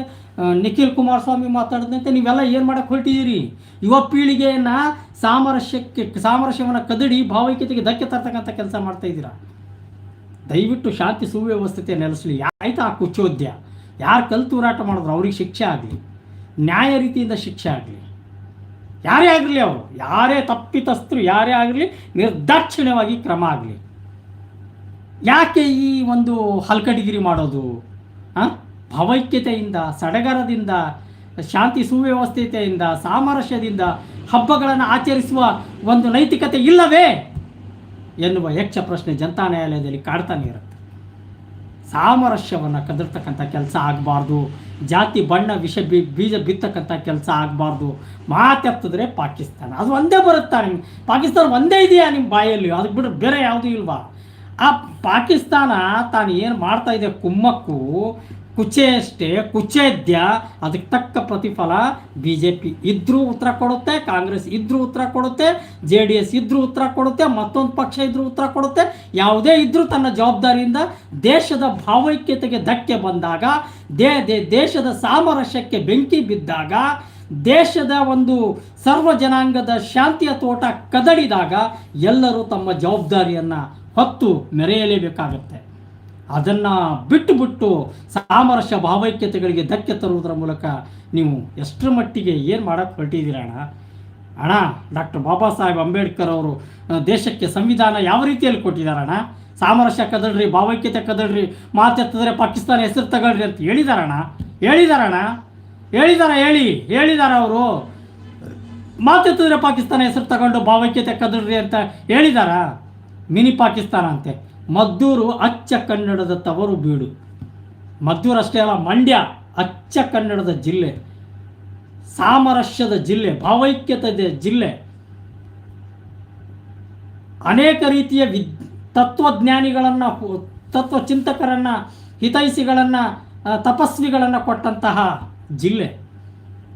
ನಿಖಿಲ್ ಕುಮಾರಸ್ವಾಮಿ ಮಾತಾಡಿದಂತೆ ನೀವೆಲ್ಲ ಏನು ಮಾಡಕ್ಕೆ ಹೊರಟಿದ್ದೀರಿ ಯುವ ಪೀಳಿಗೆಯನ್ನು ಸಾಮರಸ್ಯಕ್ಕೆ, ಸಾಮರಸ್ಯವನ್ನು ಕದಡಿ ಭಾವೈಕ್ಯತೆಗೆ ಧಕ್ಕೆ ತರ್ತಕ್ಕಂಥ ಕೆಲಸ ಮಾಡ್ತಾ ಇದ್ದೀರಾ? ದಯವಿಟ್ಟು ಶಾಂತಿ ಸುವ್ಯವಸ್ಥತೆ ನೆಲೆಸಲಿ. ಆಯ್ತು ಆ ಕುಚೋದ್ಯ? ಯಾರು ಕಲ್ತೂರಾಟ ಮಾಡಿದ್ರು ಅವ್ರಿಗೆ ಶಿಕ್ಷೆ ಆಗಲಿ? ನ್ಯಾಯ ರೀತಿಯಿಂದ ಶಿಕ್ಷೆ ಆಗಲಿ? ಯಾರೇ ಆಗಲಿ ಅವರು, ಯಾರೇ ತಪ್ಪಿತಸ್ಥರು, ಯಾರೇ ಆಗಲಿ ನಿರ್ದಾಕ್ಷಿಣ್ಯವಾಗಿ ಕ್ರಮ ಆಗಲಿ. ಯಾಕೆ ಈ ಒಂದು ಹಲ್ಕಡಿಗಿರಿ ಮಾಡೋದು? ಹಾಂ? ಭಾವೈಕ್ಯತೆಯಿಂದ, ಸಡಗರದಿಂದ, ಶಾಂತಿ ಸುವ್ಯವಸ್ಥತೆಯಿಂದ, ಸಾಮರಸ್ಯದಿಂದ ಹಬ್ಬಗಳನ್ನು ಆಚರಿಸುವ ಒಂದು ನೈತಿಕತೆ ಇಲ್ಲವೇ ಎನ್ನುವ ಯಕ್ಷ ಪ್ರಶ್ನೆ ಜನತಾ ನ್ಯಾಯಾಲಯದಲ್ಲಿ ಕಾಡ್ತಾನೆ ಇರುತ್ತೆ. ಸಾಮರಸ್ಯವನ್ನು ಕದರ್ತಕ್ಕಂಥ ಕೆಲಸ ಆಗಬಾರ್ದು. ಜಾತಿ, ಬಣ್ಣ, ವಿಷ, ಬಿ, ಬೀಜ ಬಿತ್ತಕ್ಕಂಥ ಕೆಲಸ ಆಗಬಾರ್ದು. ಮಾತೆತ್ತಿದ್ರೆ ಪಾಕಿಸ್ತಾನ. ಅದು ಒಂದೇ ಬರುತ್ತಾ ನಿಮ್ಗೆ ಪಾಕಿಸ್ತಾನ ಒಂದೇ ಇದೆಯಾ ನಿಮ್ಮ ಬಾಯಲ್ಲಿ? ಅದಕ್ಕೆ ಬಿಟ್ಟರೆ ಬೇರೆ ಯಾವುದೂ ಇಲ್ವಾ? ಆ ಪಾಕಿಸ್ತಾನ ತಾನು ಏನು ಮಾಡ್ತಾ ಇದೆ ಕುಮ್ಮಕ್ಕು ಕುಚೇಷ್ಟೆ ಕುಚೇದ್ಯ ಅದಕ್ಕೆ ತಕ್ಕ ಪ್ರತಿಫಲ ಬಿ ಜೆ ಪಿ ಇದ್ರೂ ಉತ್ತರ ಕೊಡುತ್ತೆ, ಕಾಂಗ್ರೆಸ್ ಇದ್ರೂ ಉತ್ತರ ಕೊಡುತ್ತೆ, ಜೆ ಡಿ ಎಸ್ ಇದ್ರೂ ಉತ್ತರ ಕೊಡುತ್ತೆ, ಮತ್ತೊಂದು ಪಕ್ಷ ಇದ್ರೂ ಉತ್ತರ ಕೊಡುತ್ತೆ. ಯಾವುದೇ ಇದ್ರೂ ತನ್ನ ಜವಾಬ್ದಾರಿಯಿಂದ ದೇಶದ ಭಾವೈಕ್ಯತೆಗೆ ಧಕ್ಕೆ ಬಂದಾಗ, ದೇ, ದೇ- ದೇಶದ ಸಾಮರಸ್ಯಕ್ಕೆ ಬೆಂಕಿ ಬಿದ್ದಾಗ, ದೇಶದ ಒಂದು ಸರ್ವ ಜನಾಂಗದ ಶಾಂತಿಯ ತೋಟ ಕದಡಿದಾಗ ಎಲ್ಲರೂ ತಮ್ಮ ಜವಾಬ್ದಾರಿಯನ್ನು ಹೊತ್ತು ಮೆರೆಯಲೇಬೇಕಾಗತ್ತೆ. ಅದನ್ನು ಬಿಟ್ಟು ಬಿಟ್ಟು ಸಾಮರಸ್ಯ ಭಾವೈಕ್ಯತೆಗಳಿಗೆ ಧಕ್ಕೆ ತರುವುದರ ಮೂಲಕ ನೀವು ಎಷ್ಟರ ಮಟ್ಟಿಗೆ ಏನು ಮಾಡೋಕ್ಕೆ ಹೊರಟಿದ್ದೀರ ಅಣ್ಣ? ಅಣ್ಣ, ಡಾಕ್ಟರ್ ಬಾಬಾ ಸಾಹೇಬ್ ಅಂಬೇಡ್ಕರ್ ಅವರು ದೇಶಕ್ಕೆ ಸಂವಿಧಾನ ಯಾವ ರೀತಿಯಲ್ಲಿ ಕೊಟ್ಟಿದ್ದಾರಣ್ಣ ಸಾಮರಸ್ಯ ಕದಡ್ರಿ, ಭಾವೈಕ್ಯತೆ ಕದಡ್ರಿ ಮಾತೆತ್ತಿದ್ರೆ ಪಾಕಿಸ್ತಾನ ಹೆಸರು ತಗೊಳ್ರಿ ಅಂತ ಹೇಳಿದಾರಣ್ಣ ಹೇಳಿದಾರಣ್ಣ ಹೇಳಿದಾರ ಹೇಳಿ, ಹೇಳಿದಾರ ಅವರು. ಮಾತೆತ್ತಿದ್ರೆ ಪಾಕಿಸ್ತಾನ ಹೆಸರು ತಗೊಂಡು ಭಾವೈಕ್ಯತೆ ಕದಡ್ರಿ ಅಂತ ಹೇಳಿದಾರ? ಮಿನಿ ಪಾಕಿಸ್ತಾನ ಅಂತೆ. ಮದ್ದೂರು ಅಚ್ಚ ಕನ್ನಡದ ತವರು ಬೀಡು. ಮದ್ದೂರು ಅಷ್ಟೇ ಅಲ್ಲ, ಮಂಡ್ಯ ಅಚ್ಚ ಕನ್ನಡದ ಜಿಲ್ಲೆ. ಸಾಮರಸ್ಯದ ಜಿಲ್ಲೆ, ಭಾವೈಕ್ಯತೆಯ ಜಿಲ್ಲೆ. ಅನೇಕ ರೀತಿಯ ವಿದ್, ತತ್ವಜ್ಞಾನಿಗಳನ್ನು ತತ್ವ ಚಿಂತಕರನ್ನು ಹಿತೈಷಿಗಳನ್ನು ತಪಸ್ವಿಗಳನ್ನು ಕೊಟ್ಟಂತಹ ಜಿಲ್ಲೆ.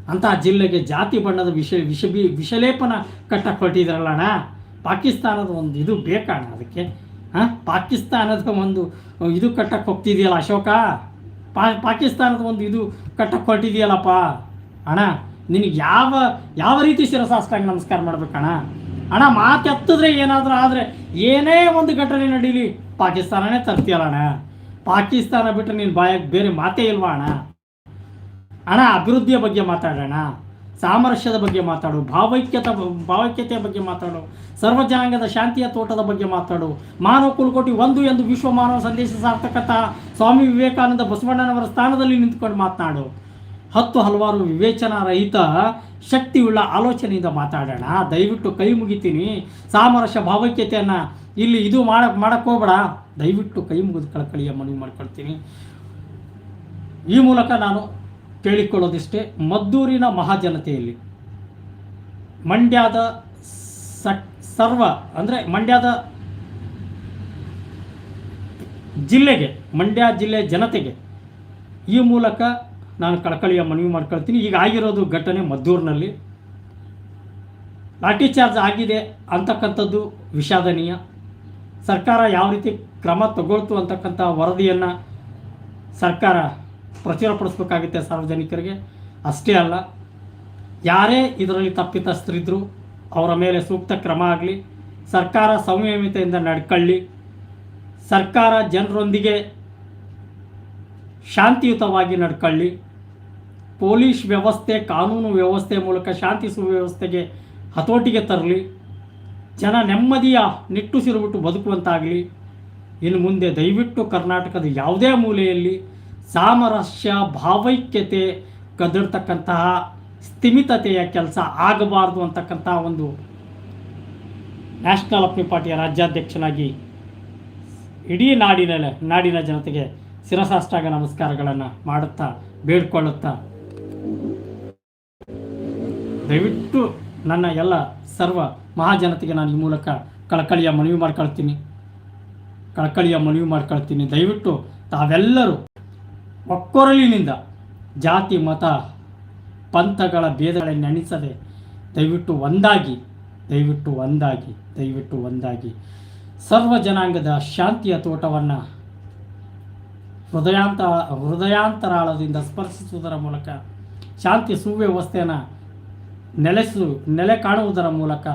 ಅಂತಹ ಜಿಲ್ಲೆಗೆ ಜಾತಿ ಬಣ್ಣದ ವಿಷ ವಿಷ, ವಿಷಲೇಪನ ಕಟ್ಟ ಕೊಟ್ಟಿದ್ರಲ್ಲಣ್ಣ. ಪಾಕಿಸ್ತಾನದ ಒಂದು ಇದು ಬೇಕಣ್ಣ ಅದಕ್ಕೆ? ಹಾಂ? ಪಾಕಿಸ್ತಾನದ ಒಂದು ಇದು ಕಟ್ಟಕ್ಕೆ ಹೋಗ್ತಿದೆಯಲ್ಲ ಅಶೋಕ? ಪಾ, ಪಾಕಿಸ್ತಾನದ ಒಂದು ಇದು ಕಟ್ಟಕ್ಕೆ ಹೊರಟಿದೆಯಲ್ಲಪ್ಪ. ಅಣ್ಣ, ನಿನಗೆ ಯಾವ ಯಾವ ರೀತಿ ಶಿರಸಾಷ್ಟಾಂಗ ನಮಸ್ಕಾರ ಮಾಡ್ಬೇಕಣ್ಣ ಅಣ್ಣ? ಮಾತೆತ್ತಿದ್ರೆ ಏನಾದರೂ ಆದರೆ ಏನೇ ಒಂದು ಘಟನೆ ನಡೀಲಿ, ಪಾಕಿಸ್ತಾನನೇ ತರ್ತೀಯಲ್ಲ ಅಣ್ಣ. ಪಾಕಿಸ್ತಾನ ಬಿಟ್ಟರೆ ನೀನು ಬಾಯಕ್ಕೆ ಬೇರೆ ಮಾತೇ ಇಲ್ವಾ ಅಣ್ಣ? ಅಣ್ಣ, ಅಭಿವೃದ್ಧಿಯ ಬಗ್ಗೆ ಮಾತಾಡೋಣ. ಸಾಮರಸ್ಯದ ಬಗ್ಗೆ ಮಾತಾಡು, ಭಾವೈಕ್ಯತ, ಭಾವೈಕ್ಯತೆಯ ಬಗ್ಗೆ ಮಾತಾಡು ಸರ್ವಜನಾಂಗದ ಶಾಂತಿಯ ತೋಟದ ಬಗ್ಗೆ ಮಾತಾಡು. ಮಾನವ ಕುಲಕೋಟಿ ಒಂದು ಎಂದು ವಿಶ್ವ ಮಾನವ ಸಂದೇಶ ಸಾರ್ಥಕತ ಸ್ವಾಮಿ ವಿವೇಕಾನಂದ ಬಸವಣ್ಣನವರ ಸ್ಥಾನದಲ್ಲಿ ನಿಂತ್ಕೊಂಡು ಮಾತನಾಡು. ಹತ್ತು ಹಲವಾರು ವಿವೇಚನಾ ರಹಿತ ಶಕ್ತಿಯುಳ್ಳ ಆಲೋಚನೆಯಿಂದ ಮಾತಾಡೋಣ. ದಯವಿಟ್ಟು ಕೈ ಮುಗಿತೀನಿ. ಸಾಮರಸ್ಯ, ಭಾವೈಕ್ಯತೆಯನ್ನು ಇಲ್ಲಿ ಇದು ಮಾಡಕ್ಕೆ ಮಾಡಕ್ಕೆ ಹೋಗ್ಬೇಡ. ದಯವಿಟ್ಟು ಕೈ ಮುಗಿದು ಕಳಕಳಿಯ ಮನವಿ ಮಾಡ್ಕೊಳ್ತೀನಿ. ಈ ಮೂಲಕ ನಾನು ಕೇಳಿಕೊಳ್ಳೋದಿಷ್ಟೇ ಮದ್ದೂರಿನ ಮಹಾಜನತೆಯಲ್ಲಿ. ಮಂಡ್ಯದ ಸರ್ವ ಅಂದರೆ ಮಂಡ್ಯದ ಜಿಲ್ಲೆಗೆ, ಮಂಡ್ಯ ಜಿಲ್ಲೆ ಜನತೆಗೆ ಈ ಮೂಲಕ ನಾನು ಕಳಕಳಿಯ ಮನವಿ ಮಾಡ್ಕೊಳ್ತೀನಿ. ಈಗ ಆಗಿರೋದು ಘಟನೆ ಮದ್ದೂರಿನಲ್ಲಿ. ಲಾಠಿ ಚಾರ್ಜ್ ಆಗಿದೆ ಅಂತಕ್ಕಂಥದ್ದು ವಿಷಾದನೀಯ. ಸರ್ಕಾರ ಯಾವ ರೀತಿ ಕ್ರಮ ತಗೊಳ್ತು ಅಂತಕ್ಕಂಥ ವರದಿಯನ್ನು ಸರ್ಕಾರ ಪ್ರಚುರಪಡಿಸ್ಬೇಕಾಗುತ್ತೆ ಸಾರ್ವಜನಿಕರಿಗೆ? ಅಷ್ಟೇ ಅಲ್ಲ, ಯಾರೇ ಇದರಲ್ಲಿ ತಪ್ಪಿತಸ್ಥರಿದ್ದರೂ ಅವರ ಮೇಲೆ ಸೂಕ್ತ ಕ್ರಮ ಆಗಲಿ, ಸರ್ಕಾರ ಸಂಯಮಿತೆಯಿಂದ ನಡ್ಕೊಳ್ಳಿ, ಸರ್ಕಾರ ಜನರೊಂದಿಗೆ ಶಾಂತಿಯುತವಾಗಿ ನಡ್ಕೊಳ್ಳಿ, ಪೊಲೀಸ್ ವ್ಯವಸ್ಥೆ, ಕಾನೂನು ವ್ಯವಸ್ಥೆ ಮೂಲಕ ಶಾಂತಿ ಸುವ್ಯವಸ್ಥೆಗೆ ಹತೋಟಿಗೆ ತರಲಿ, ಜನ ನೆಮ್ಮದಿಯ ನಿಟ್ಟುಸಿರುಬಿಟ್ಟು ಬದುಕುವಂತಾಗಲಿ, ಇನ್ನು ಮುಂದೆ ದಯವಿಟ್ಟು ಕರ್ನಾಟಕದ ಯಾವುದೇ ಮೂಲೆಯಲ್ಲಿ ಸಾಮರಸ್ಯ ಭಾವೈಕ್ಯತೆ ಕದಿರ್ತಕ್ಕಂತಹ ಸ್ಥಿಮಿತತೆಯ ಕೆಲಸ ಆಗಬಾರ್ದು ಅಂತಕ್ಕಂತಹ ಒಂದು ನ್ಯಾಷನಲ್ ಅಪ್ನಿ ಪಾರ್ಟಿಯ ರಾಜ್ಯಾಧ್ಯಕ್ಷನಾಗಿ ಇಡೀ ನಾಡಿನ ನಾಡಿನ ಜನತೆಗೆ ಶಿರಸಾಷ್ಟಾಗ ನಮಸ್ಕಾರಗಳನ್ನು ಮಾಡುತ್ತಾ ಬೇಡ್ಕೊಳ್ಳುತ್ತಾ ದಯವಿಟ್ಟು ನನ್ನ ಎಲ್ಲ ಸರ್ವ ಮಹಾಜನತೆಗೆ ನಾನು ಈ ಮೂಲಕ ಕಳಕಳಿಯ ಮನವಿ ಮಾಡ್ಕೊಳ್ತೀನಿ. ಕಳಕಳಿಯ ಮನವಿ ಮಾಡ್ಕೊಳ್ತೀನಿ. ದಯವಿಟ್ಟು ತಾವೆಲ್ಲರೂ ಒಕ್ಕೊರಲಿನಿಂದ ಜಾತಿ, ಮತ, ಪಂಥಗಳ ಭೇದಗಳನ್ನು ನೆನೆಸದೆ ದಯವಿಟ್ಟು ಒಂದಾಗಿ ದಯವಿಟ್ಟು ಒಂದಾಗಿ ದಯವಿಟ್ಟು ಒಂದಾಗಿ ಸರ್ವ ಜನಾಂಗದ ಶಾಂತಿಯ ತೋಟವನ್ನು ಹೃದಯಾಂತ, ಹೃದಯಾಂತರಾಳದಿಂದ ಸ್ಪರ್ಶಿಸುವುದರ ಮೂಲಕ, ಶಾಂತಿ ಸುವ್ಯವಸ್ಥೆಯನ್ನು ನೆಲೆಸು, ನೆಲೆ ಕಾಣುವುದರ ಮೂಲಕ,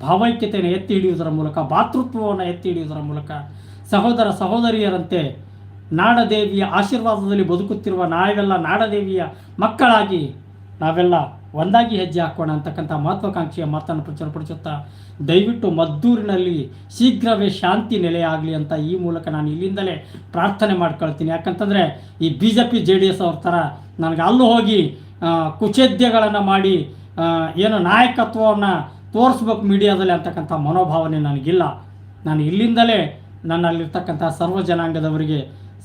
ಭಾವೈಕ್ಯತೆಯನ್ನು ಎತ್ತಿ ಹಿಡಿಯುವುದರ ಮೂಲಕ, ಭಾತೃತ್ವವನ್ನು ಎತ್ತಿ ಹಿಡಿಯುವುದರ ಮೂಲಕ, ಸಹೋದರ, ಸಹೋದರಿಯರಂತೆ ನಾಡದೇವಿಯ ಆಶೀರ್ವಾದದಲ್ಲಿ ಬದುಕುತ್ತಿರುವ ನಾವೆಲ್ಲ ನಾಡದೇವಿಯ ಮಕ್ಕಳಾಗಿ ನಾವೆಲ್ಲ ಒಂದಾಗಿ ಹೆಜ್ಜೆ ಹಾಕೋಣ ಅಂತಕ್ಕಂಥ ಮಹತ್ವಾಕಾಂಕ್ಷೆಯ ಮಾತನ್ನು ಪ್ರಚುರಪಡಿಸುತ್ತಾ ದಯವಿಟ್ಟು ಮದ್ದೂರಿನಲ್ಲಿ ಶೀಘ್ರವೇ ಶಾಂತಿ ನೆಲೆಯಾಗಲಿ ಅಂತ ಈ ಮೂಲಕ ನಾನು ಇಲ್ಲಿಂದಲೇ ಪ್ರಾರ್ಥನೆ ಮಾಡ್ಕೊಳ್ತೀನಿ. ಯಾಕಂತಂದರೆ ಈ B J P J D S ಅವ್ರ ಥರ ನನಗೆ ಅಲ್ಲೂ ಹೋಗಿ ಕುಚೇದ್ಯಗಳನ್ನು ಮಾಡಿ ಏನು ನಾಯಕತ್ವವನ್ನು ತೋರಿಸ್ಬೇಕು ಮೀಡಿಯಾದಲ್ಲಿ ಅಂತಕ್ಕಂಥ ಮನೋಭಾವನೆ ನನಗಿಲ್ಲ. ನಾನು ಇಲ್ಲಿಂದಲೇ ನನ್ನಲ್ಲಿರ್ತಕ್ಕಂಥ ಸರ್ವ ಜನಾಂಗದವರಿಗೆ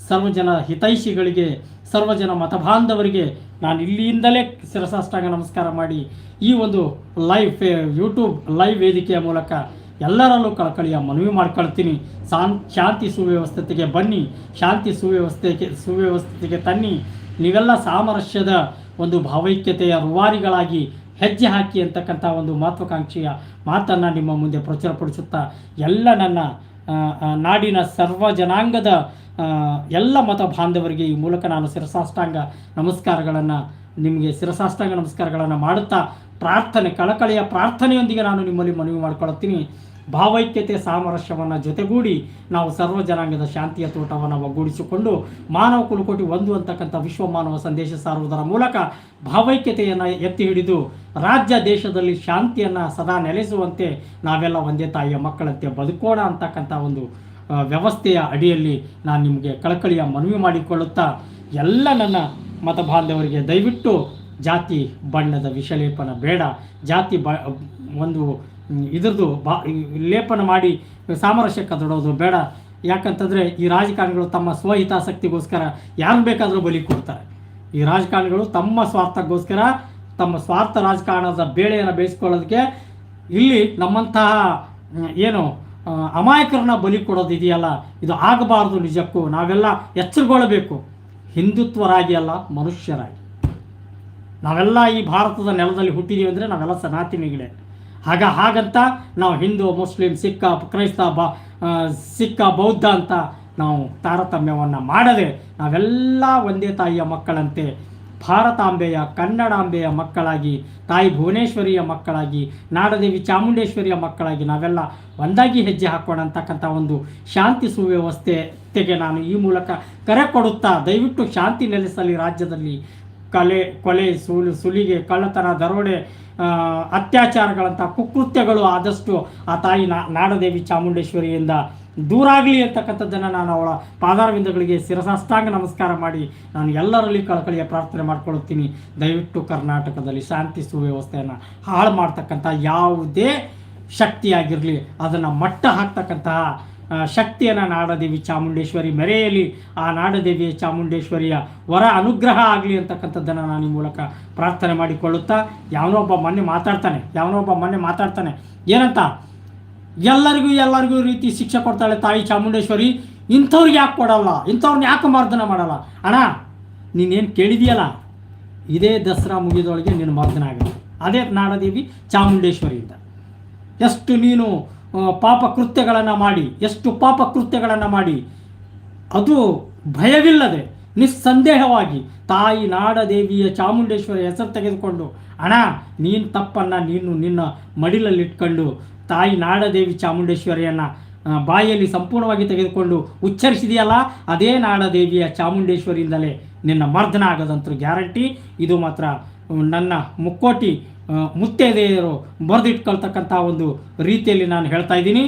ಸರ್ವಜನ ಹಿತೈಷಿಗಳಿಗೆ, ಸರ್ವಜನ ಮತಬಾಂಧವರಿಗೆ ನಾನು ಇಲ್ಲಿಂದಲೇ ಶಿರಸಾಷ್ಟಾಂಗ ನಮಸ್ಕಾರ ಮಾಡಿ ಈ ಒಂದು ಲೈವ್ ಯೂಟ್ಯೂಬ್ ಲೈವ್ ವೇದಿಕೆಯ ಮೂಲಕ ಎಲ್ಲರಲ್ಲೂ ಕಳಕಳಿಯ ಮನವಿ ಮಾಡ್ಕೊಳ್ತೀನಿ. ಶಾನ್, ಶಾಂತಿ ಸುವ್ಯವಸ್ಥೆಗೆ ಬನ್ನಿ. ಶಾಂತಿ ಸುವ್ಯವಸ್ಥೆಗೆ ಸುವ್ಯವಸ್ಥೆಗೆ ತನ್ನಿ. ನೀವೆಲ್ಲ ಸಾಮರಸ್ಯದ ಒಂದು ಭಾವೈಕ್ಯತೆಯ ರುವಾರಿಗಳಾಗಿ ಹೆಜ್ಜೆ ಹಾಕಿ ಅಂತಕ್ಕಂಥ ಒಂದು ಮಹತ್ವಾಕಾಂಕ್ಷೆಯ ಮಾತನ್ನು ನಿಮ್ಮ ಮುಂದೆ ಪ್ರಚುರಪಡಿಸುತ್ತಾ ಎಲ್ಲ ನನ್ನ ನಾಡಿನ ಸರ್ವ ಜನಾಂಗದ ಎಲ್ಲ ಮತ ಬಾಂಧವರಿಗೆ ಈ ಮೂಲಕ ನಾನು ಶಿರಸಾಷ್ಟಾಂಗ ನಮಸ್ಕಾರಗಳನ್ನು, ನಿಮಗೆ ಶಿರಸಾಷ್ಟಾಂಗ ನಮಸ್ಕಾರಗಳನ್ನು ಮಾಡುತ್ತಾ, ಪ್ರಾರ್ಥನೆ, ಕಳಕಳಿಯ ಪ್ರಾರ್ಥನೆಯೊಂದಿಗೆ ನಾನು ನಿಮ್ಮಲ್ಲಿ ಮನವಿ ಮಾಡಿಕೊಳ್ಳುತ್ತೀನಿ ಭಾವೈಕ್ಯತೆ ಸಾಮರಸ್ಯವನ್ನು ಜೊತೆಗೂಡಿ ನಾವು ಸರ್ವ ಜನಾಂಗದ ಶಾಂತಿಯ ತೋಟವನ್ನು ಒಗ್ಗೂಡಿಸಿಕೊಂಡು ಮಾನವ ಕುಲಕೋಟಿ ಒಂದು ಅಂತಕ್ಕಂಥ ವಿಶ್ವ ಮಾನವ ಸಂದೇಶ ಸಾರುವುದರ ಮೂಲಕ ಭಾವೈಕ್ಯತೆಯನ್ನು ಎತ್ತಿ ಹಿಡಿದು ರಾಜ್ಯ ದೇಶದಲ್ಲಿ ಶಾಂತಿಯನ್ನು ಸದಾ ನೆಲೆಸುವಂತೆ ನಾವೆಲ್ಲ ಒಂದೇ ತಾಯಿಯ ಮಕ್ಕಳಂತೆ ಬದುಕೋಣ ಅಂತಕ್ಕಂಥ ಒಂದು ವ್ಯವಸ್ಥೆಯ ಅಡಿಯಲ್ಲಿ ನಾನು ನಿಮಗೆ ಕಳಕಳಿಯ ಮನವಿ ಮಾಡಿಕೊಳ್ಳುತ್ತಾ ಎಲ್ಲ ನನ್ನ ಮತ ಬಾಂಧವರಿಗೆ ದಯವಿಟ್ಟು ಜಾತಿ ಬಣ್ಣದ ವಿಷಲೇಪನ ಬೇಡ. ಜಾತಿ ಬ, ಒಂದು ಇದ್ರದ್ದು ಬಾ ಲೇಪನ ಮಾಡಿ ಸಾಮರಸ್ಯಕ್ಕೆ ದೊಡೋದು ಬೇಡ. ಯಾಕಂತಂದರೆ ಈ ರಾಜಕಾರಣಿಗಳು ತಮ್ಮ ಸ್ವಹಿತಾಸಕ್ತಿಗೋಸ್ಕರ ಯಾರು ಬೇಕಾದರೂ ಬಲಿ ಕೊಡ್ತಾರೆ. ಈ ರಾಜಕಾರಣಿಗಳು ತಮ್ಮ ಸ್ವಾರ್ಥಕ್ಕೋಸ್ಕರ ತಮ್ಮ ಸ್ವಾರ್ಥ ರಾಜಕಾರಣದ ಬೇಳೆಯನ್ನು ಬೇಯಿಸ್ಕೊಳ್ಳೋದಕ್ಕೆ ಇಲ್ಲಿ ನಮ್ಮಂತಹ ಏನು ಅಮಾಯಕರನ್ನ ಬಲಿ ಕೊಡೋದು ಇದೆಯಲ್ಲ, ಇದು ಆಗಬಾರ್ದು ನಿಜಕ್ಕೂ. ನಾವೆಲ್ಲ ಎಚ್ಚರಗೊಳ್ಳಬೇಕು. ಹಿಂದುತ್ವರಾಗಿ ಅಲ್ಲ, ಮನುಷ್ಯರಾಗಿ. ನಾವೆಲ್ಲ ಈ ಭಾರತದ ನೆಲದಲ್ಲಿ ಹುಟ್ಟಿದೀವಿ ಅಂದರೆ ನಾವೆಲ್ಲ ಸನಾತನಿಗಳೇ. ಆಗ ಹಾಗಂತ ನಾವು ಹಿಂದೂ, ಮುಸ್ಲಿಂ, ಸಿಕ್ಕ, ಕ್ರೈಸ್ತ, ಬ ಸಿಕ್ಕ, ಬೌದ್ಧ ಅಂತ ನಾವು ತಾರತಮ್ಯವನ್ನು ಮಾಡದೆ ನಾವೆಲ್ಲ ಒಂದೇ ತಾಯಿಯ ಮಕ್ಕಳಂತೆ ಭಾರತಾಂಬೆಯ, ಕನ್ನಡಾಂಬೆಯ ಮಕ್ಕಳಾಗಿ, ತಾಯಿ ಭುವನೇಶ್ವರಿಯ ಮಕ್ಕಳಾಗಿ, ನಾಡದೇವಿ ಚಾಮುಂಡೇಶ್ವರಿಯ ಮಕ್ಕಳಾಗಿ ನಾವೆಲ್ಲ ಒಂದಾಗಿ ಹೆಜ್ಜೆ ಹಾಕೋಣ ಅಂತಕ್ಕಂಥ ಒಂದು ಶಾಂತಿ ಸುವ್ಯವಸ್ಥೆಗೆ ನಾನು ಈ ಮೂಲಕ ಕರೆ ಕೊಡುತ್ತಾ ದಯವಿಟ್ಟು ಶಾಂತಿ ನೆಲೆಸಲಿ ರಾಜ್ಯದಲ್ಲಿ ಕಲೆ, ಕೊಲೆ ಸುಲು ಸುಲಿಗೆ, ಕಳ್ಳತನ, ದರೋಡೆ ಅತ್ಯಾಚಾರಗಳಂಥ ಕುಕೃತ್ಯಗಳು ಆದಷ್ಟು ಆ ತಾಯಿ ನಾಡದೇವಿ ಚಾಮುಂಡೇಶ್ವರಿಯಿಂದ ದೂರ ಆಗಲಿ ಅಂತಕ್ಕಂಥದ್ದನ್ನು ನಾನು ಅವಳ ಪಾದಾರವಿಂದಗಳಿಗೆ ಶಿರಸಾಷ್ಟಾಂಗ ನಮಸ್ಕಾರ ಮಾಡಿ ನಾನು ಎಲ್ಲರಲ್ಲಿ ಕಳಕಳಿಯ ಪ್ರಾರ್ಥನೆ ಮಾಡ್ಕೊಳ್ಳುತ್ತೀನಿ. ದಯವಿಟ್ಟು ಕರ್ನಾಟಕದಲ್ಲಿ ಶಾಂತಿ ಸುವ್ಯವಸ್ಥೆಯನ್ನು ಹಾಳು ಮಾಡ್ತಕ್ಕಂಥ ಯಾವುದೇ ಶಕ್ತಿಯಾಗಿರಲಿ, ಅದನ್ನು ಮಟ್ಟ ಹಾಕ್ತಕ್ಕಂತಹ ಶಕ್ತಿಯನ್ನು ನಾಡದೇವಿ ಚಾಮುಂಡೇಶ್ವರಿ ಮೆರೆಯಲಿ ಆ ನಾಡದೇವಿಯ ಚಾಮುಂಡೇಶ್ವರಿಯ ವರ ಅನುಗ್ರಹ ಆಗಲಿ ಅಂತಕ್ಕಂಥದ್ದನ್ನು ನಾನು ಈ ಮೂಲಕ ಪ್ರಾರ್ಥನೆ ಮಾಡಿಕೊಳ್ಳುತ್ತಾ, ಯಾವನೋ ಒಬ್ಬ ಮೊನ್ನೆ ಮಾತಾಡ್ತಾನೆ, ಯಾವನೋ ಒಬ್ಬ ಮೊನ್ನೆ ಮಾತಾಡ್ತಾನೆ, ಏನಂತ? ಎಲ್ಲರಿಗೂ ಎಲ್ಲರಿಗೂ ರೀತಿ ಶಿಕ್ಷೆ ಕೊಡ್ತಾಳೆ ತಾಯಿ ಚಾಮುಂಡೇಶ್ವರಿ, ಇಂಥವ್ರಿಗೆ ಯಾಕೆ ಕೊಡಲ್ಲ ಇಂಥವ್ರನ್ನ ಯಾಕೆ ಮರ್ದನ ಮಾಡಲ್ಲ? ಅಣ್ಣ, ನೀನೇನು ಕೇಳಿದೆಯಲ್ಲ, ಇದೇ ದಸರಾ ಮುಗಿದೊಳಗೆ ನೀನು ಮರ್ದನ ಆಗಲ್ಲ ಅದೇ ನಾಡದೇವಿ ಚಾಮುಂಡೇಶ್ವರಿಯಿಂದ ಎಷ್ಟು ನೀನು ಪಾಪ ಕೃತ್ಯಗಳನ್ನು ಮಾಡಿ, ಎಷ್ಟು ಪಾಪ ಕೃತ್ಯಗಳನ್ನು ಮಾಡಿ, ಅದು ಭಯವಿಲ್ಲದೆ, ನಿಸ್ಸಂದೇಹವಾಗಿ, ತಾಯಿ ನಾಡದೇವಿಯ ಚಾಮುಂಡೇಶ್ವರಿ ಹೆಸರು ತೆಗೆದುಕೊಂಡು, ಅಣ್ಣ, ನೀನು ತಪ್ಪನ್ನು ನೀನು ನಿನ್ನ ಮಡಿಲಲ್ಲಿಟ್ಕೊಂಡು, ತಾಯಿ ನಾಡದೇವಿ ಚಾಮುಂಡೇಶ್ವರಿಯನ್ನು ಬಾಯಲ್ಲಿ ಸಂಪೂರ್ಣವಾಗಿ ತೆಗೆದುಕೊಂಡು ಉಚ್ಚರಿಸಿದೆಯಲ್ಲ, ಅದೇ ನಾಡದೇವಿಯ ಚಾಮುಂಡೇಶ್ವರಿಯಿಂದಲೇ ನಿನ್ನ ಮರ್ದನ ಆಗೋದಂತೂ ಗ್ಯಾರಂಟಿ. ಇದು ಮಾತ್ರ ನನ್ನ ಮುಕ್ಕೋಟಿ ಮುತ್ತೈದೆಯರು ಬರೆದಿಟ್ಕೊಳ್ತಕ್ಕಂಥ ಒಂದು ರೀತಿಯಲ್ಲಿ ನಾನು ಹೇಳ್ತಾ ಇದ್ದೀನಿ.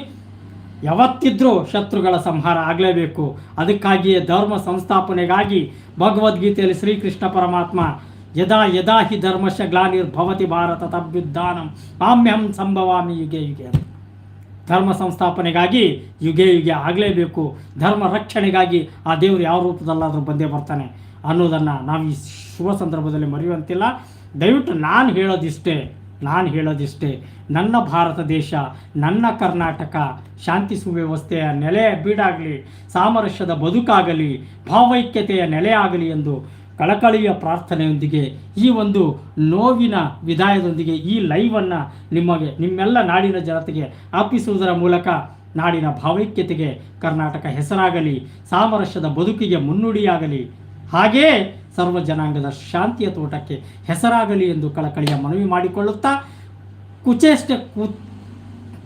ಯಾವತ್ತಿದ್ರೂ ಶತ್ರುಗಳ ಸಂಹಾರ ಆಗಲೇಬೇಕು. ಅದಕ್ಕಾಗಿಯೇ ಧರ್ಮ ಸಂಸ್ಥಾಪನೆಗಾಗಿ ಭಗವದ್ಗೀತೆಯಲ್ಲಿ ಶ್ರೀಕೃಷ್ಣ ಪರಮಾತ್ಮ, ಯದಾ ಯದಾ ಹಿ ಧರ್ಮಶ ಗ್ಲಾನಿರ್ಭವತಿ ಭಾರತ ತಭ್ಯುದ್ಧಾನಂ ಆಮ್ಯಂ ಸಂಭವಾಮಿ ಯುಗೆ ಯುಗೆ ಧರ್ಮ ಸಂಸ್ಥಾಪನೆಗಾಗಿ ಯುಗೆ ಯುಗೆ ಆಗಲೇಬೇಕು. ಧರ್ಮ ರಕ್ಷಣೆಗಾಗಿ ಆ ದೇವರು ಯಾವ ರೂಪದಲ್ಲಾದರೂ ಬಂದೇ ಬರ್ತಾನೆ ಅನ್ನೋದನ್ನು ನಾವು ಈ ಶುಭ ಸಂದರ್ಭದಲ್ಲಿ ಮರೆಯುವಂತಿಲ್ಲ. ದಯವಿಟ್ಟು ನಾನು ಹೇಳೋದಿಷ್ಟೇ ನಾನು ಹೇಳೋದಿಷ್ಟೇ. ನನ್ನ ಭಾರತ ದೇಶ, ನನ್ನ ಕರ್ನಾಟಕ, ಶಾಂತಿ ಸುವ್ಯವಸ್ಥೆಯ ನೆಲೆ ಬೀಡಾಗಲಿ, ಸಾಮರಸ್ಯದ ಬದುಕಾಗಲಿ, ಭಾವೈಕ್ಯತೆಯ ನೆಲೆಯಾಗಲಿ ಎಂದು ಕಳಕಳಿಯ ಪ್ರಾರ್ಥನೆಯೊಂದಿಗೆ ಈ ಒಂದು ನೋವಿನ ವಿದಾಯದೊಂದಿಗೆ ಈ ಲೈವನ್ನು ನಿಮಗೆ, ನಿಮ್ಮೆಲ್ಲ ನಾಡಿನ ಜನತೆಗೆ ಅರ್ಪಿಸುವುದರ ಮೂಲಕ ನಾಡಿನ ಭಾವೈಕ್ಯತೆಗೆ ಕರ್ನಾಟಕ ಹೆಸರಾಗಲಿ, ಸಾಮರಸ್ಯದ ಬದುಕಿಗೆ ಮುನ್ನುಡಿಯಾಗಲಿ. ಹಾಗೆಯೇ ಸರ್ವ ಜನಾಂಗದ ಶಾಂತಿಯ ತೋಟಕ್ಕೆ ಹೆಸರಾಗಲಿ ಎಂದು ಕಳಕಳಿಯ ಮನವಿ ಮಾಡಿಕೊಳ್ಳುತ್ತಾ ಕುಚೇಷ್ಟ ಕು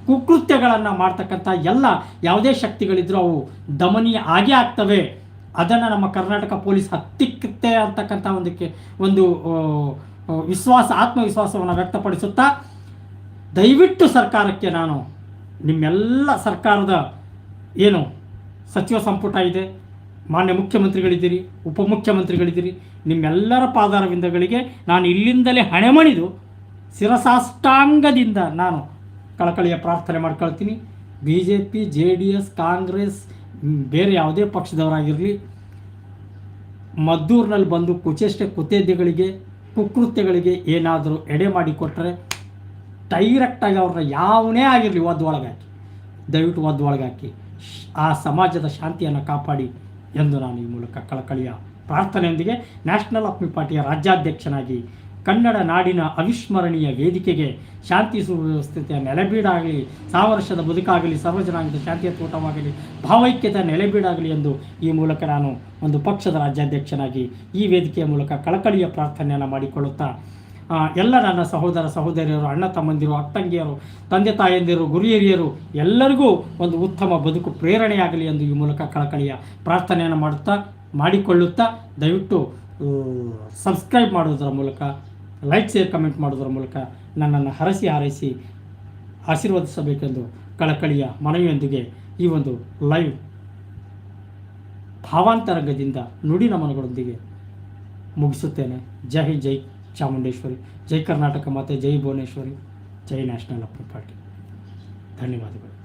ಕುಕೃತ್ಯಗಳನ್ನು ಮಾಡ್ತಕ್ಕಂಥ ಎಲ್ಲ ಯಾವುದೇ ಶಕ್ತಿಗಳಿದ್ರೂ ಅವು ದಮನೀಯ ಆಗೇ ಆಗ್ತವೆ. ಅದನ್ನು ನಮ್ಮ ಕರ್ನಾಟಕ ಪೊಲೀಸ್ ಹತ್ತಿಕ್ಕುತ್ತೆ ಅಂತಕ್ಕಂಥ ಒಂದಕ್ಕೆ ಒಂದು ವಿಶ್ವಾಸ, ಆತ್ಮವಿಶ್ವಾಸವನ್ನು ವ್ಯಕ್ತಪಡಿಸುತ್ತಾ ದಯವಿಟ್ಟು ಸರ್ಕಾರಕ್ಕೆ ನಾನು ನಿಮ್ಮೆಲ್ಲ ಸರ್ಕಾರದ ಏನು ಸಚಿವ ಸಂಪುಟ ಇದೆ ಮಾನ್ಯ ಮುಖ್ಯಮಂತ್ರಿಗಳಿದ್ದೀರಿ, ಉಪಮುಖ್ಯಮಂತ್ರಿಗಳಿದ್ದೀರಿ, ನಿಮ್ಮೆಲ್ಲರ ಪಾದಾರವಿಂದಗಳಿಗೆ ನಾನು ಇಲ್ಲಿಂದಲೇ ಹಣೆಮಣಿದು ಶಿರಸಾಷ್ಟಾಂಗದಿಂದ ನಾನು ಕಳಕಳಿಯ ಪ್ರಾರ್ಥನೆ ಮಾಡ್ಕೊಳ್ತೀನಿ. B J P J D S, Congress ಬೇರೆ ಯಾವುದೇ ಪಕ್ಷದವರಾಗಿರಲಿ, ಮದ್ದೂರಿನಲ್ಲಿ ಬಂದು ಕುಚೇಷ್ಟೆ ಕುತೇದ್ಯಗಳಿಗೆ, ಕುಕೃತ್ಯಗಳಿಗೆ ಏನಾದರೂ ಎಡೆ ಮಾಡಿಕೊಟ್ರೆ ಡೈರೆಕ್ಟಾಗಿ ಅವ್ರನ್ನ ಯಾವನೇ ಆಗಿರಲಿ ಒದ್ದು ಒಳಗಾಕಿ, ದಯವಿಟ್ಟು ಒದ್ದು ಒಳಗಾಕಿ, ಆ ಸಮಾಜದ ಶಾಂತಿಯನ್ನು ಕಾಪಾಡಿ. ಎಂದು ನಾನು ಈ ಮೂಲಕ ಕಳಕಳಿಯ ಪ್ರಾರ್ಥನೆಯೊಂದಿಗೆ ನ್ಯಾಷನಲ್ ಅಪ್ಮಿ ಪಾರ್ಟಿಯ ರಾಜ್ಯಾಧ್ಯಕ್ಷನಾಗಿ ಕನ್ನಡ ನಾಡಿನ ಅವಿಸ್ಮರಣೀಯ ವೇದಿಕೆಗೆ ಶಾಂತಿ ಸುವ್ಯವಸ್ಥೆಯ ನೆಲೆಬೀಡಾಗಲಿ ಸಾವರ್ಷದ ಬದುಕಾಗಲಿ ಸರ್ವಜನಾಂಗದ ಶಾಂತಿಯ ತೋಟವಾಗಲಿ ಭಾವೈಕ್ಯತೆಯ ನೆಲೆಬೀಡಾಗಲಿ ಎಂದು ಈ ಮೂಲಕ ನಾನು ಒಂದು ಪಕ್ಷದ ರಾಜ್ಯಾಧ್ಯಕ್ಷನಾಗಿ ಈ ವೇದಿಕೆಯ ಮೂಲಕ ಕಳಕಳಿಯ ಪ್ರಾರ್ಥನೆಯನ್ನು ಮಾಡಿಕೊಳ್ಳುತ್ತಾ ಎಲ್ಲ ನನ್ನ ಸಹೋದರ ಸಹೋದರಿಯರು, ಅಣ್ಣ ತಮ್ಮಂದಿರು ಅತ್ತಂಗಿಯರು ತಂದೆ ತಾಯಂದಿರು ಗುರು ಹಿರಿಯರು ಎಲ್ಲರಿಗೂ ಒಂದು ಉತ್ತಮ ಬದುಕು ಪ್ರೇರಣೆಯಾಗಲಿ ಎಂದು ಈ ಮೂಲಕ ಕಳಕಳಿಯ ಪ್ರಾರ್ಥನೆಯನ್ನು ಮಾಡುತ್ತಾ, ಮಾಡಿಕೊಳ್ಳುತ್ತಾ, ದಯವಿಟ್ಟು ಸಬ್ಸ್ಕ್ರೈಬ್ ಮಾಡುವುದರ ಮೂಲಕ ಲೈಕ್ ಶೇರ್ ಕಮೆಂಟ್ ಮಾಡೋದರ ಮೂಲಕ ನನ್ನನ್ನು ಹರಸಿ ಹಾರೈಸಿ ಆಶೀರ್ವದಿಸಬೇಕೆಂದು ಕಳಕಳಿಯ ಮನವಿಯೊಂದಿಗೆ ಈ ಒಂದು ಲೈವ್ ಭಾವಾಂತರಂಗದಿಂದ ನುಡಿ ನಮನಗಳೊಂದಿಗೆ ಮುಗಿಸುತ್ತೇನೆ. ಜೈ ಜೈ ಚಾಮುಂಡೇಶ್ವರಿ ಜೈ ಕರ್ನಾಟಕ ಮಾತೆ ಜೈ ಭುವನೇಶ್ವರಿ ಜೈ ನ್ಯಾಷನಲ್ ಅಪ್ಪ ಪಾರ್ಟಿ. ಧನ್ಯವಾದಗಳು.